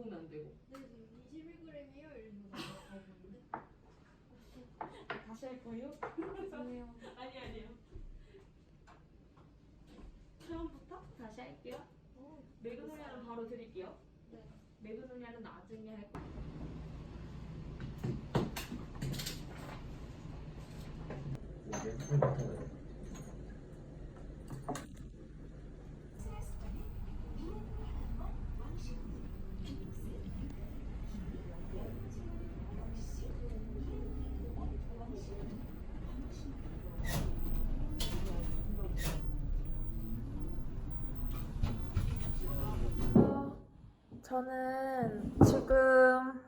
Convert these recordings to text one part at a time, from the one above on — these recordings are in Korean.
먹으면 안 되고. 근데 지금 21g이에요? 다시 할 거예요? 죄송해요. 아니 아니요. 처음부터 다시 할게요. 어, 매그놀리아는 바로 드릴게요. 네. 매그놀리아는 나중에 할 거예요. 네, 맥주 맡아요. 저는 지금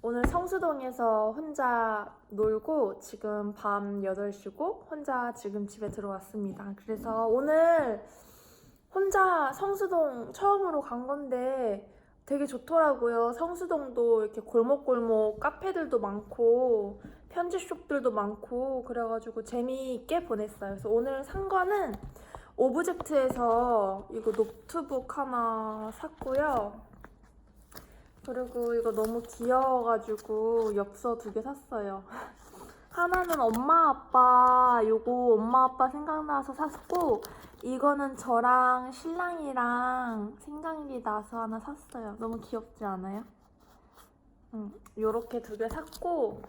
오늘 성수동에서 혼자 놀고 지금 밤 8시고 혼자 지금 집에 들어왔습니다. 그래서 오늘 혼자 성수동 처음으로 간 건데 되게 좋더라고요. 성수동도 이렇게 골목골목 카페들도 많고 편지숍들도 많고 그래가지고 재미있게 보냈어요. 그래서 오늘 산 거는 오브젝트에서 이거 노트북 하나 샀고요. 그리고 이거 너무 귀여워가지고 엽서 두 개 샀어요. 하나는 엄마 아빠 요거 엄마 아빠 생각나서 샀고 이거는 저랑 신랑이랑 생각이 나서 하나 샀어요. 너무 귀엽지 않아요? 응, 요렇게 두 개 샀고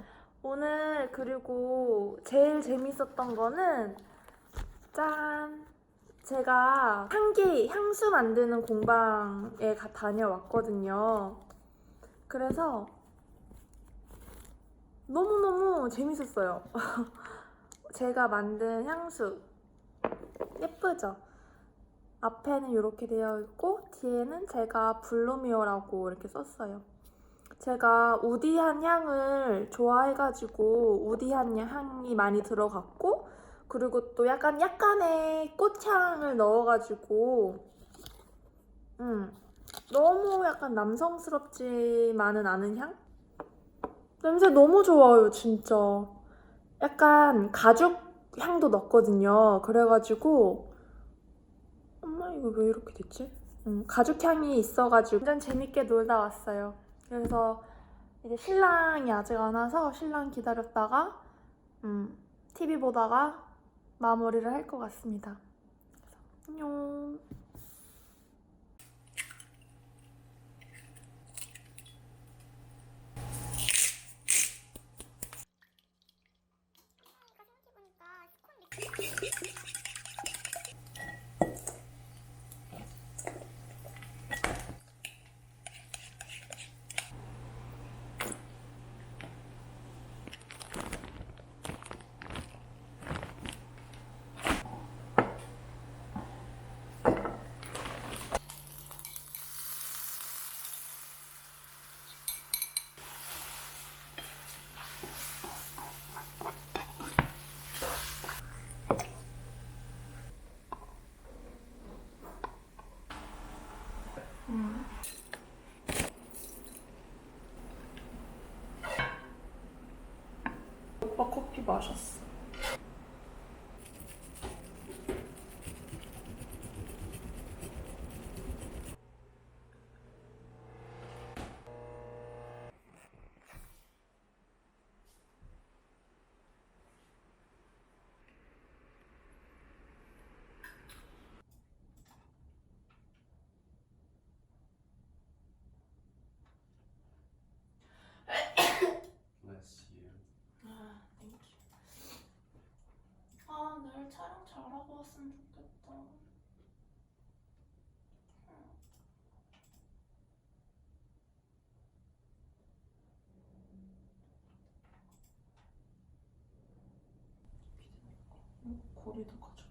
오늘 그리고 제일 재밌었던 거는 짠! 제가 향기, 향수 만드는 공방에 가- 다녀왔거든요. 그래서 너무너무 재밌었어요. 제가 만든 향수. 예쁘죠? 앞에는 이렇게 되어 있고, 뒤에는 제가 블루미어라고 이렇게 썼어요. 제가 우디한 향을 좋아해가지고, 우디한 향이 많이 들어갔고, 그리고 또 약간 약간의 꽃향을 넣어가지고 음 너무 약간 남성스럽지만은 않은 향? 냄새 너무 좋아요 진짜 약간 가죽 향도 넣었거든요 그래가지고 엄마 이거 왜 이렇게 됐지? 음, 가죽 향이 있어가지고 완전 재밌게 놀다 왔어요 그래서 이제 신랑이 아직 안 와서 신랑 기다렸다가 음, TV 보다가 마무리를 할 것 같습니다. 안녕. 오빠 커피 마셨어. Bless you. 아, 땡큐. 아, 내일 촬영 잘하고 왔으면 좋겠다. 음, 고리도 가져.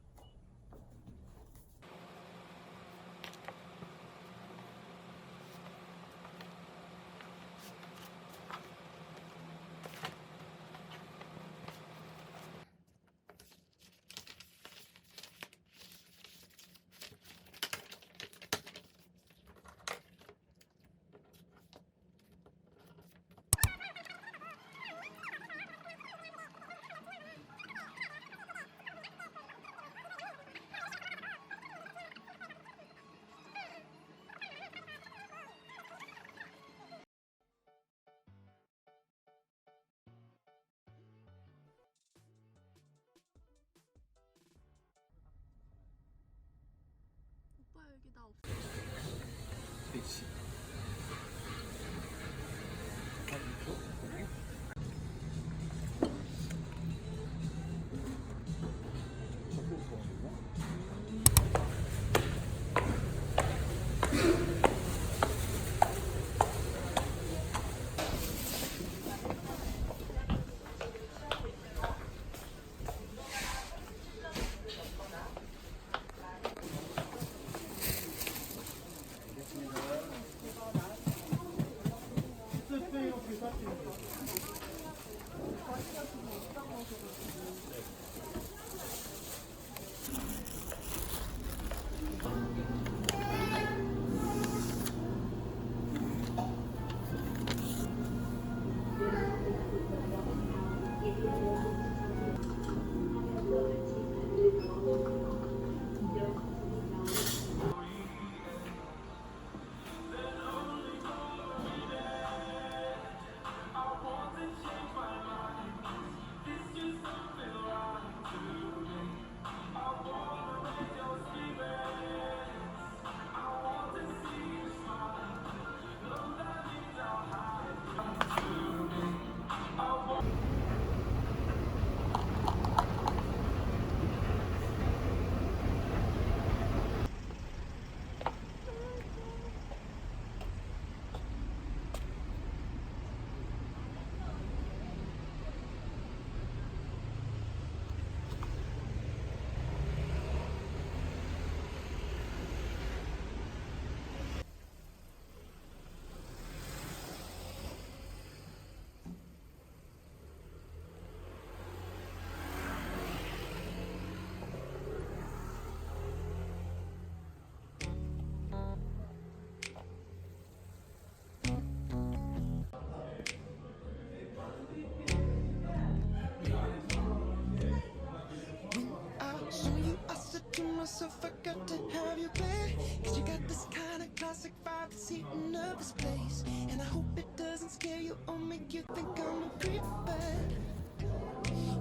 To have you back. Cause you got this kind of classic vibe that's heating up this place. And I hope it doesn't scare you or make you think I'm a creep, but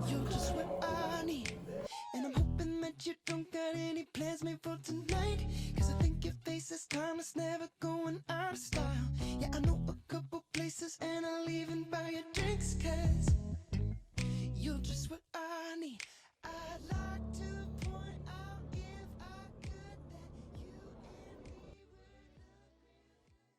you're just